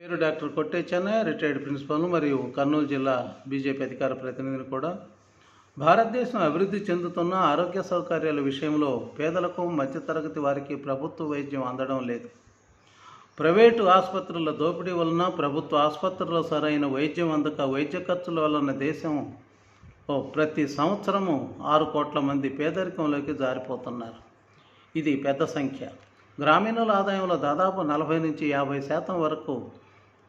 పేరు డాక్టర్ కొట్టే Chennaiah retired principal మరియు కర్నూలు జిల్లా బీజేపీ అధికార ప్రతినిధిని కూడా. భారతదేశం అభివృద్ధి చెందుతున్న ఆరోగ్య సౌకర్యాల విషయంలో పేదలకు మధ్యతరగతి వారికి ప్రభుత్వ వైద్యం అందడం లేదు. ప్రైవేటు ఆసుపత్రుల దోపిడీ వలన ప్రభుత్వ ఆసుపత్రుల్లో సరైన వైద్యం అందక వైద్య ఖర్చుల వలన దేశం ప్రతి సంవత్సరము ఆరు కోట్ల మంది పేదరికంలోకి జారిపోతున్నారు. ఇది పెద్ద సంఖ్య. గ్రామీణుల ఆదాయంలో దాదాపు నలభై నుంచి యాభై శాతం వరకు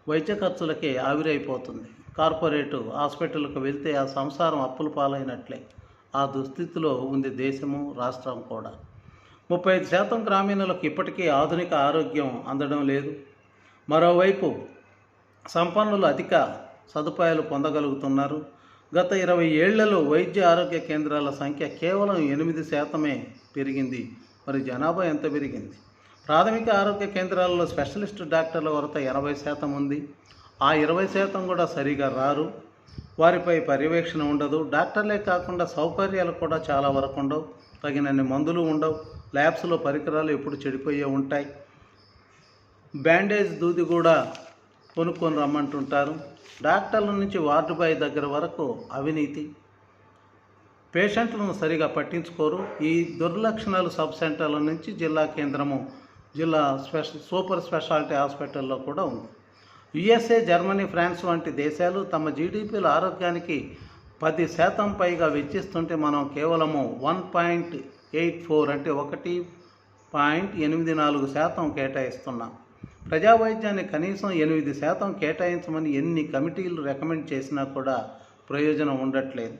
వైద్య ఖర్చులకే ఆవిరైపోతుంది. కార్పొరేటు హాస్పిటల్కు వెళ్తే ఆ సంసారం అప్పుల పాలైనట్లే. ఆ దుస్థితిలో ఉంది దేశము రాష్ట్రం కూడా. ముప్పై ఐదు శాతం గ్రామీణులకు ఇప్పటికీ ఆధునిక ఆరోగ్యం అందడం లేదు. మరోవైపు సంపన్నులు అధిక సదుపాయాలు పొందగలుగుతున్నారు. గత ఇరవై ఏళ్ళలో వైద్య ఆరోగ్య కేంద్రాల సంఖ్య కేవలం ఎనిమిది శాతమే పెరిగింది. మరి జనాభా ఎంత పెరిగింది? ప్రాథమిక ఆరోగ్య కేంద్రాల్లో స్పెషలిస్ట్ డాక్టర్ల కొరత ఎనభై శాతం ఉంది. ఆ ఇరవై శాతం కూడా సరిగా రారు. వారిపై పర్యవేక్షణ ఉండదు. డాక్టర్లే కాకుండా సౌకర్యాలు కూడా చాలా వరకు ఉండవు. తగినన్ని మందులు ఉండవు. ల్యాబ్స్లో పరికరాలు ఎప్పుడు చెడిపోయే ఉంటాయి. బ్యాండేజ్ దూది కూడా కొనుక్కొని రమ్మంటుంటారు. డాక్టర్ల నుంచి వార్డు బాయ్ దగ్గర వరకు అవినీతి. పేషెంట్లను సరిగా పట్టించుకోరు. ఈ దుర్లక్షణాలు సబ్ సెంటర్ల నుంచి జిల్లా కేంద్రము జిల్లా స్పెషల్ సూపర్ స్పెషాలిటీ హాస్పిటల్లో కూడా ఉంది. యుఎస్ఏ జర్మనీ ఫ్రాన్స్ వంటి దేశాలు తమ జీడిపిల ఆరోగ్యానికి పది శాతం పైగా వెచ్చిస్తుంటే మనం కేవలము వన్ పాయింట్ ఎయిట్ ఫోర్ అంటే ఒకటి పాయింట్ ఎనిమిది నాలుగు శాతం కేటాయిస్తున్నాం. ప్రజా వైద్యాన్ని కనీసం ఎనిమిది శాతం కేటాయించమని ఎన్ని కమిటీలు రికమెండ్ చేసినా కూడా ప్రయోజనం ఉండట్లేదు.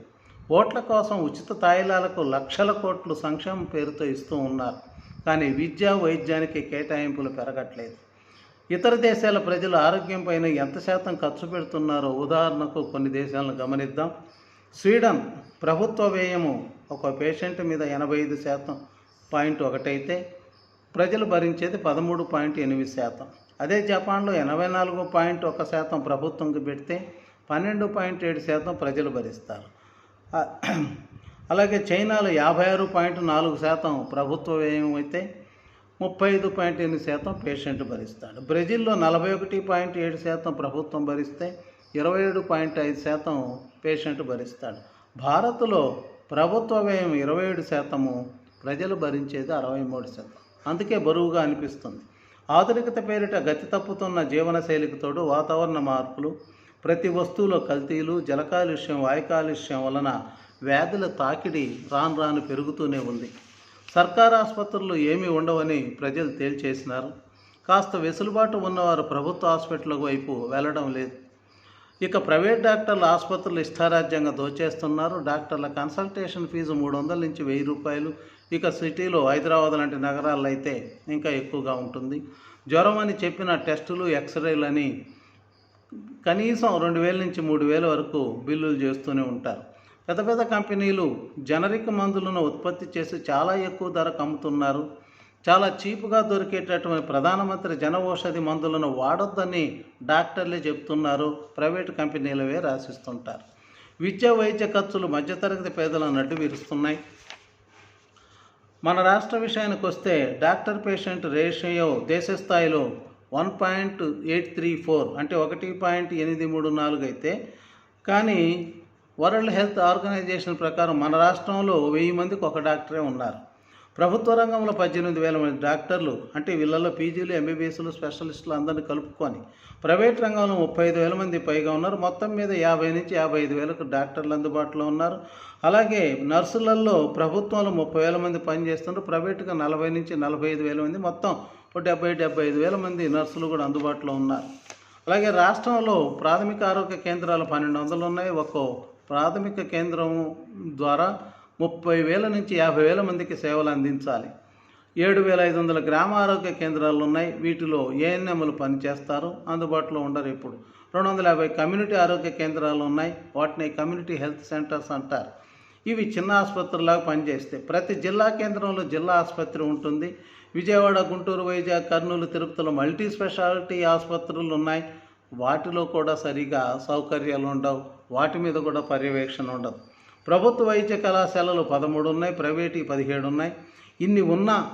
ఓట్ల కోసం ఉచిత తాయిలాలకు లక్షల కోట్లు సంక్షేమ పేరుతో ఇస్తూ ఉన్నారు. కానీ విద్యా వైద్యానికి కేటాయింపులు పెరగట్లేదు. ఇతర దేశాల ప్రజలు ఆరోగ్యం పైన ఎంత శాతం ఖర్చు పెడుతున్నారో ఉదాహరణకు కొన్ని దేశాలను గమనిద్దాం. స్వీడన్ ప్రభుత్వ వ్యయము ఒక పేషెంట్ మీద ఎనభై ఐదు శాతం పాయింట్ ఒకటైతే ప్రజలు భరించేది పదమూడు పాయింట్ ఎనిమిది శాతం. అదే జపాన్లో ఎనభై నాలుగు పాయింట్ ఒక శాతం ప్రభుత్వంకి పెడితే పన్నెండు పాయింట్ ఏడు శాతం ప్రజలు భరిస్తారు. అలాగే చైనాలో యాభై ఆరు పాయింట్ నాలుగు శాతం ప్రభుత్వ వ్యయం అయితే ముప్పై ఐదు పాయింట్ ఎనిమిది శాతం పేషెంట్ భరిస్తాడు. బ్రెజిల్లో నలభై ఒకటి పాయింట్ ఏడు శాతం ప్రభుత్వం భరిస్తే ఇరవై ఏడు పాయింట్ ఐదు శాతం పేషెంట్ భరిస్తాడు. భారత్లో ప్రభుత్వ వ్యయం ఇరవై ఏడు శాతము ప్రజలు భరించేది అరవై మూడు శాతం. అందుకే బరువుగా అనిపిస్తుంది. ఆధునికత పేరిట గతి తప్పుతున్న జీవనశైలికి తోడు వాతావరణ మార్పులు ప్రతి వస్తువులో కల్తీలు జల కాలుష్యం వాయు కాలుష్యం వలన వ్యాధుల తాకిడి రాను రాను పెరుగుతూనే ఉంది. సర్కారు ఆసుపత్రులు ఏమీ ఉండవని ప్రజలు తేల్చేసినారు. కాస్త వెసులుబాటు ఉన్నవారు ప్రభుత్వ హాస్పిటల్ వైపు వెళ్ళడం లేదు. ఇక ప్రైవేట్ డాక్టర్లు ఆసుపత్రులు ఇష్టారాజ్యంగా దోచేస్తున్నారు. డాక్టర్ల కన్సల్టేషన్ ఫీజు మూడు వందల నుంచి వెయ్యి రూపాయలు. ఇక సిటీలో హైదరాబాద్ లాంటి నగరాల్లో అయితే ఇంకా ఎక్కువగా ఉంటుంది. జ్వరం అని చెప్పిన టెస్టులు ఎక్స్రేలు అని కనీసం రెండు వేల నుంచి మూడు వేల వరకు బిల్లులు చేస్తూనే ఉంటారు. పెద్ద పెద్ద కంపెనీలు జనరిక్ మందులను ఉత్పత్తి చేసి చాలా ఎక్కువ ధరకు అమ్ముతున్నారు. చాలా చీప్గా దొరికేటటువంటి ప్రధానమంత్రి జన ఔషధి మందులను వాడొద్దని డాక్టర్లే చెప్తున్నారు ప్రైవేట్ కంపెనీలవే రాసిస్తుంటారు. విద్యా వైద్య ఖర్చులు మధ్యతరగతి పేదలను నడ్డు విరుస్తున్నాయి. మన రాష్ట్ర విషయానికి వస్తే డాక్టర్ పేషెంట్ రేషియో దేశ స్థాయిలో one point eight three four అంటే ఒకటి పాయింట్ ఎనిమిది మూడు నాలుగు అయితే కానీ వరల్డ్ హెల్త్ ఆర్గనైజేషన్ ప్రకారం మన రాష్ట్రంలో వెయ్యి మందికి ఒక డాక్టరే ఉన్నారు. ప్రభుత్వ రంగంలో పద్దెనిమిది వేల మంది డాక్టర్లు అంటే వీళ్ళలో పీజీలు ఎంబీబీఎస్లు స్పెషలిస్టులు అందరినీ కలుపుకొని ప్రైవేట్ రంగంలో ముప్పై ఐదు వేల మంది పైగా ఉన్నారు. మొత్తం మీద యాభై నుంచి యాభై ఐదు వేలకు డాక్టర్లు అందుబాటులో ఉన్నారు. అలాగే నర్సులలో ప్రభుత్వంలో ముప్పై వేల మంది పనిచేస్తున్నారు. ప్రైవేట్గా నలభై నుంచి నలభై ఐదు వేల మంది మొత్తం ఒక డెబ్బై డెబ్బై ఐదు వేల మంది నర్సులు కూడా అందుబాటులో ఉన్నారు. అలాగే రాష్ట్రంలో ప్రాథమిక ఆరోగ్య కేంద్రాలు పన్నెండు వందలు ఉన్నాయి. ఒక్కో ప్రాథమిక కేంద్రం ద్వారా ముప్పై వేల నుంచి యాభై వేల మందికి సేవలు అందించాలి. ఏడు వేల ఐదు వందల గ్రామ ఆరోగ్య కేంద్రాలు ఉన్నాయి. వీటిలో ఏఎన్ఎంలు పనిచేస్తారు. అందుబాటులో ఉండరు ఇప్పుడు. రెండు వందల యాభై కమ్యూనిటీ ఆరోగ్య కేంద్రాలు ఉన్నాయి. వాటిని కమ్యూనిటీ హెల్త్ సెంటర్స్ అంటారు. ఇవి చిన్న ఆసుపత్రులాగా పనిచేస్తాయి. ప్రతి జిల్లా కేంద్రంలో జిల్లా ఆసుపత్రి ఉంటుంది. విజయవాడ గుంటూరు వైజాగ్ కర్నూలు తిరుపతిలో మల్టీ స్పెషాలిటీ ఆసుపత్రులు ఉన్నాయి. వాటిలో కూడా సరిగా సౌకర్యాలు ఉండవు. వాటి మీద కూడా పర్యవేక్షణ ఉండదు. ప్రభుత్వ వైద్య కళాశాలలు పదమూడు ఉన్నాయి ప్రైవేటు పదిహేడు ఉన్నాయి. ఇన్ని ఉన్న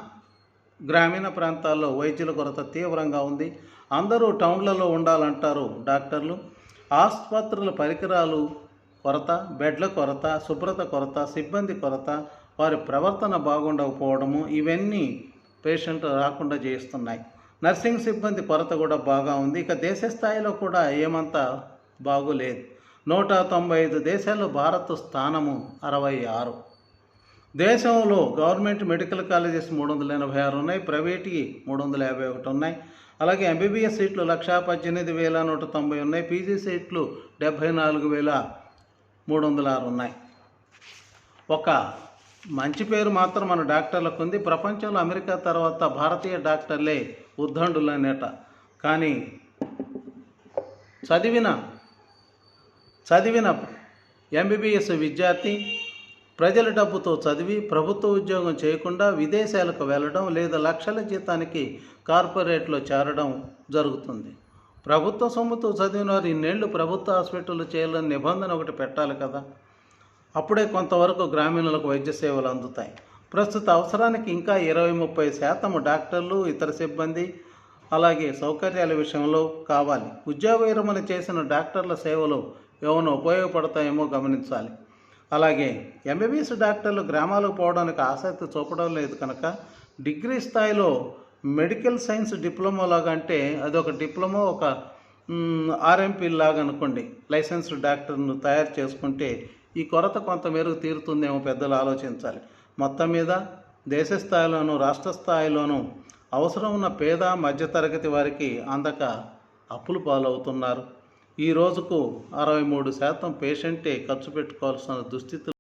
గ్రామీణ ప్రాంతాల్లో వైద్యుల కొరత తీవ్రంగా ఉంది. అందరూ టౌన్లలో ఉండాలంటారు డాక్టర్లు. ఆసుపత్రుల పరికరాలు కొరత బెడ్ల కొరత శుభ్రత కొరత సిబ్బంది కొరత వారి ప్రవర్తన బాగుండకపోవడము ఇవన్నీ పేషెంట్ రాకుండా చేస్తున్నాయి నర్సింగ్ సిబ్బంది కొరత కూడా బాగా ఉంది. ఇక దేశ స్థాయిలో కూడా ఏమంతా బాగులేదు. నూట తొంభై ఐదు దేశాల్లో భారత్ స్థానము అరవై ఆరు. దేశంలో గవర్నమెంట్ మెడికల్ కాలేజెస్ మూడు వందల ఎనభై ఆరు ఉన్నాయి. ప్రైవేట్కి మూడు వందల యాభై ఒకటి ఉన్నాయి. అలాగే ఎంబీబీఎస్ సీట్లు లక్షా పద్దెనిమిది వేల నూట తొంభై ఉన్నాయి. పీజీ సీట్లు డెబ్భై నాలుగు వేల మూడు వందల ఆరు ఉన్నాయి. ఒక మంచి పేరు మాత్రం మన డాక్టర్లకు ఉంది. ప్రపంచంలో అమెరికా తర్వాత భారతీయ డాక్టర్లే ఉద్దండులనేట కానీ చదివిన చదివిన ఎంబీబీఎస్ విద్యార్థి ప్రజల డబ్బుతో చదివి ప్రభుత్వ ఉద్యోగం చేయకుండా విదేశాలకు వెళ్ళడం లేదా లక్షల జీతానికి కార్పొరేట్లో చేరడం జరుగుతుంది. ప్రభుత్వ సొమ్ముతో చదివిన వారు ఇన్నేళ్ళు ప్రభుత్వ హాస్పిటల్లో చేయాలని నిబంధన ఒకటి పెట్టాలి కదా. అప్పుడే కొంతవరకు గ్రామీణులకు వైద్య సేవలు అందుతాయి. ప్రస్తుత అవసరానికి ఇంకా ఇరవై ముప్పై శాతం డాక్టర్లు ఇతర సిబ్బంది అలాగే సౌకర్యాల విషయంలో కావాలి. ఉద్యోగ విరమణ చేసిన డాక్టర్ల సేవలు ఏమైనా ఉపయోగపడతాయేమో గమనించాలి. అలాగే ఎంబీబీఎస్ డాక్టర్లు గ్రామాలకు పోవడానికి ఆసక్తి చూపడం లేదు కనుక డిగ్రీ స్థాయిలో మెడికల్ సైన్స్ డిప్లొమా లాగా అంటే అదొక డిప్లొమా ఒక ఆర్ఎంపీ లాగా అనుకోండి. లైసెన్స్డ్ డాక్టర్ను తయారు చేసుకుంటే ఈ కొరత కొంత మేరకు తీరుతుందేమో పెద్దలు ఆలోచించాలి. మొత్తం మీద దేశ స్థాయిలోనూ రాష్ట్ర స్థాయిలోనూ అవసరం ఉన్న పేద మధ్యతరగతి వారికి అందక అప్పులు పాలవుతున్నారు. ఈ రోజుకు అరవై మూడు శాతం పేషెంటే ఖర్చు పెట్టుకోవాల్సిన దుస్థితి